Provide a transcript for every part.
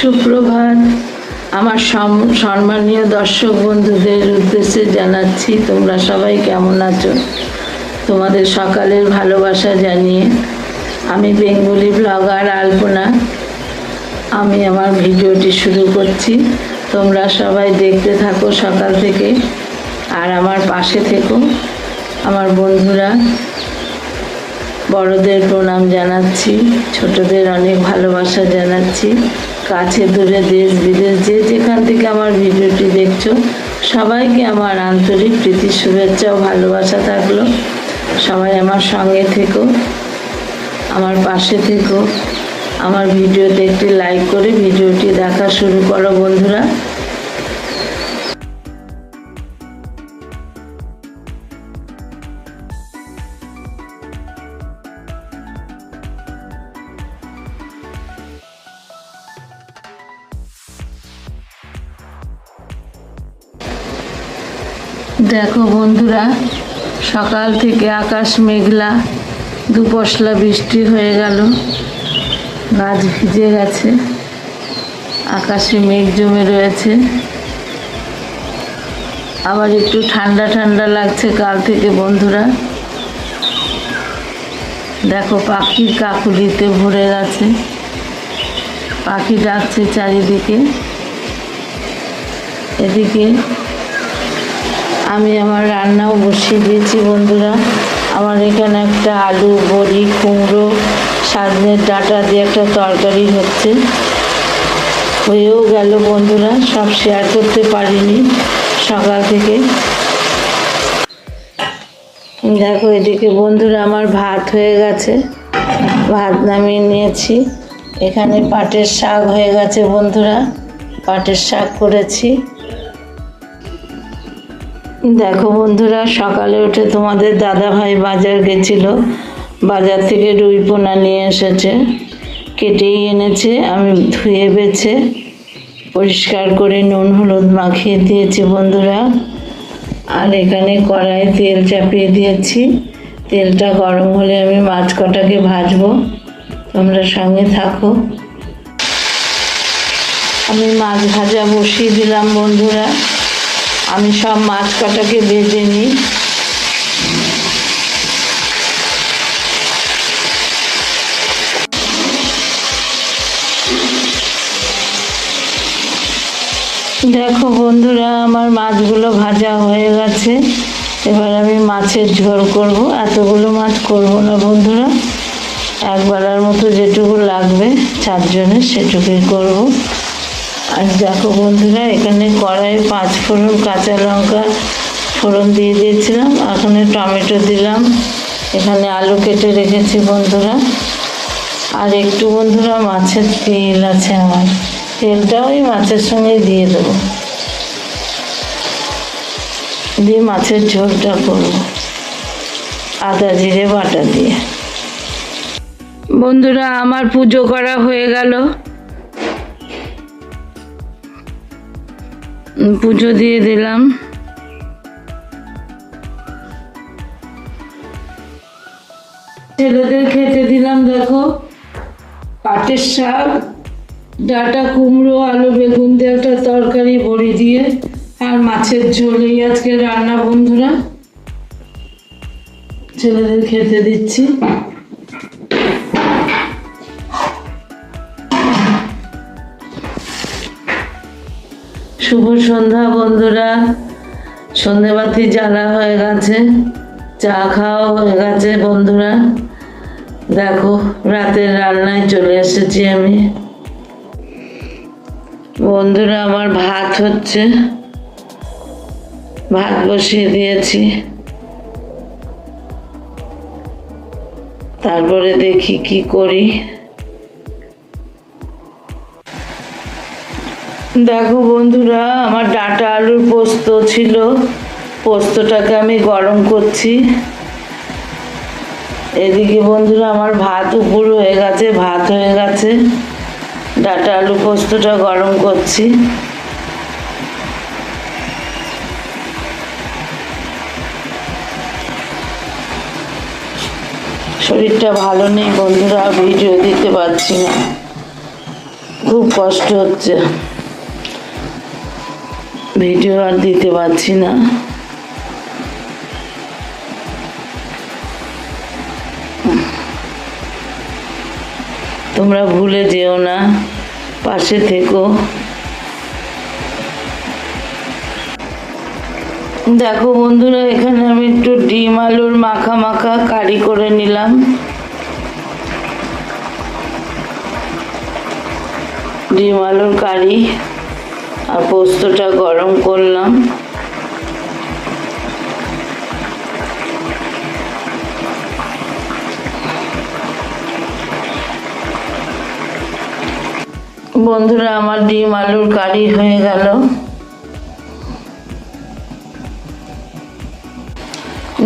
সুপ্রভাত। আমার সম্মানীয় দর্শক বন্ধুদের উদ্দেশ্যে জানাচ্ছি, তোমরা সবাই কেমন আছো? তোমাদের সকালের ভালোবাসা জানিয়ে আমি বেঙ্গলি ব্লগার আলপনা। আমি আমার ভিডিওটি শুরু করছি। তোমরা সবাই দেখতে থাকো সকাল থেকে। আর আমার পাশে থেকো আমার বন্ধুরা। বড়দের প্রণাম জানাচ্ছি, ছোটদের অনেক ভালোবাসা জানাচ্ছি। কাছে দূরে দেশ, বিদেশ, যে যেখান থেকে আমার ভিডিওটি দেখছ, সবাইকে আমার আন্তরিক প্রীতি, শুভেচ্ছা ও ভালোবাসা থাকল। সবাই আমার সঙ্গে থেকো, আমার পাশে থেকো। আমার ভিডিওতে একটি লাইক করে ভিডিওটি দেখা শুরু করো বন্ধুরা। দেখো বন্ধুরা, সকাল থেকে আকাশ মেঘলা, দুপশলা বৃষ্টি হয়ে গেল, গাছ ভিজে গেছে, আকাশে মেঘ জমে রয়েছে। আবার একটু ঠান্ডা ঠান্ডা লাগছে কাল থেকে বন্ধুরা। দেখো পাখির কাকুলিতে ভরে গেছে, পাখি ডাকছে চারিদিকে। এদিকে আমি আমার রান্নাও বসিয়ে দিয়েছি, বন্ধুরা। আমার এখানে একটা আলু, বড়ি, কুমড়ো সাজনের ডাটা দিয়ে একটা তরকারি হচ্ছে। হয়েও গেল, বন্ধুরা, সব শেয়ার করতে পারিনি সকাল থেকে। দেখো এদিকে, বন্ধুরা, আমার ভাত হয়ে গেছে। ভাত নামিয়ে নিয়েছি। এখানে পাটের শাক হয়ে গেছে, বন্ধুরা। পাটের শাক করেছি। দেখো বন্ধুরা, সকালে উঠে তোমাদের দাদা ভাই বাজার গেছিল। বাজার থেকে রুই পোনা নিয়ে এসেছে। কেটেই এনেছে, আমি ধুয়ে বেছে, পরিষ্কার করে নুন হলুদ মাখিয়ে দিয়েছি বন্ধুরা। আর এখানে কড়াই তেল চাপিয়ে দিয়েছি। তেলটা গরম হলে আমি মাছ কটাকে ভাজবো। তোমরা সঙ্গে থাকো। আমি মাছ ভাজা বসিয়ে দিলাম বন্ধুরা। আমি সব মাছ কটাকে বেজে নিই। দেখো বন্ধুরা, আমার মাছগুলো ভাজা হয়ে গেছে। এবার আমি মাছের ঝোল করব। এতগুলো মাছ করব না বন্ধুরা। একবেলার মতো যেটুকু লাগবে, চারজনের সেটুকুই করব। আর দেখো বন্ধুরা, এখানে কড়াই পাঁচ ফোড়ন কাঁচা লঙ্কা ফোড়ন দিয়ে দিয়েছিলাম, এখানে টমেটো দিলাম। এখানে আলু কেটে রেখেছি বন্ধুরা। আর একটু বন্ধুরা মাছের তেল আছে আমার তেলটাও ওই মাছের সঙ্গে দিয়ে দেবো। দিয়ে মাছের ঝোলটা করব, আদা জিরে বাটা দিয়ে। বন্ধুরা, আমার পুজো করা হয়ে গেল। পুজো দিয়ে দিলাম। ছেলেদের খেতে দিলাম, দেখো। পাটের শাক, ডাটা কুমড়ো, আলু, বেগুন দিয়ে একটা তরকারি, বড়ি দিয়ে, আর মাছের ঝোলেই আজকে রান্না, বন্ধুরা। ছেলেদের খেতে দিচ্ছি। শুভ সন্ধ্যা, বন্ধুরা। সন্ধেবাতি জ্বালা হয়ে গেছে, চা খাওয়া হয়ে গেছে, বন্ধুরা। দেখো, রাতের রান্নায় চলে এসেছি আমি। বন্ধুরা, আমার ভাত হচ্ছে। ভাত বসিয়ে দিয়েছি। তারপরে দেখি কি করি। দেখো বন্ধুরা, আমার ডাটা আলুর পোস্ত ছিল। পোস্তটাকে আমি গরম করছি। এদিকে বন্ধুরা, আমার ভাত উপর হয়ে গেছে, ভাত হয়ে গেছে। ডাটা আলু পোস্তটা গরম করছি। শরীরটা ভালো নেই বন্ধুরা, ভিডিও দিতে পারছি না। খুব কষ্ট হচ্ছে। ভিডিও আর দিতে পারছি না। তোমরা ভুলে যেও না, পাশে থেকো। দেখো বন্ধুরা, এখানে আমি একটু ডিম আলুর মাখা মাখা কারি করে নিলাম। ডিম আলুর কারি। আর পোস্তটা গরম করলাম। বন্ধুরা, আমার ডিম আলুর কারি হয়ে গেল।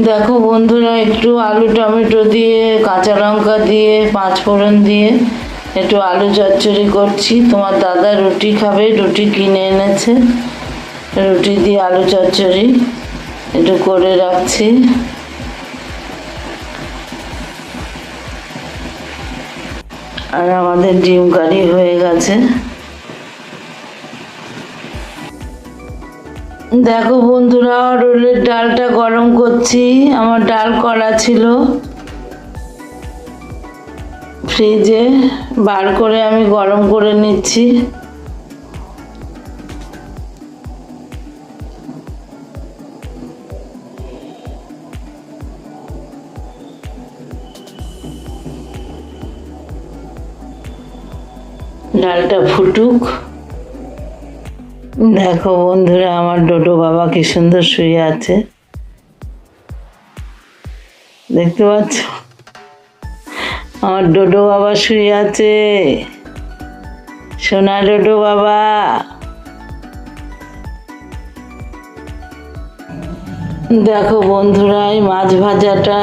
দেখো বন্ধুরা, একটু আলু টমেটো দিয়ে, কাঁচা লঙ্কা দিয়ে পাঁচ ফোড়ন দিয়ে একটু আলু চচ্চড়ি করছি। তোমার দাদা রুটি খাবে, রুটি কিনে এনেছে। রুটি দিয়ে আলু চচ্চড়ি একটু করে রাখছি। আর আমাদের ডিম কারি হয়ে গেছে। দেখো বন্ধুরা, রোলের ডালটা গরম করছি। আমার ডাল করা ছিল। ফ্রিজে বার করে আমি গরম করে নিচ্ছি। ডালটা ফুটুক। দেখো বন্ধুরা, আমার ডোডো বাবা কি সুন্দর শুয়ে আছে। দেখতে পাচ্ছ? আমার ডোডো বাবা শুয়ে আছে। সোনা ডোডো বাবা। দেখো বন্ধুরা, এই মাছ ভাজাটা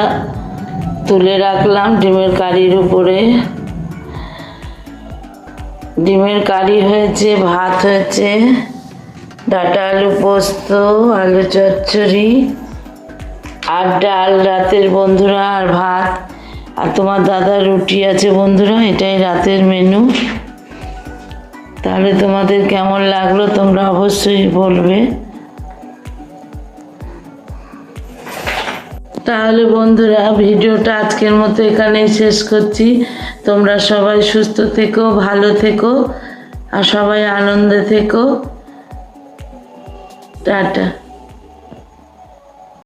তুলে রাখলাম ডিমের কারির উপরে। ডিমের কারি হয়েছে, ভাত হয়েছে ডাটা আলু পোস্ত, আলু চচ্চড়ি, আর ডাল রাতের বন্ধুরা, আর ভাত। আর তোমার দাদার রুটি আছে বন্ধুরা, এটাই রাতের মেনু তাহলে তোমাদের কেমন লাগল তোমরা অবশ্যই বলবে। তাহলে বন্ধুরা, ভিডিওটা আজকের মতো এখানেই শেষ করছি। তোমরা সবাই সুস্থ থেকো, ভালো থেকো, আর সবাই আনন্দে থেকো। টাটা।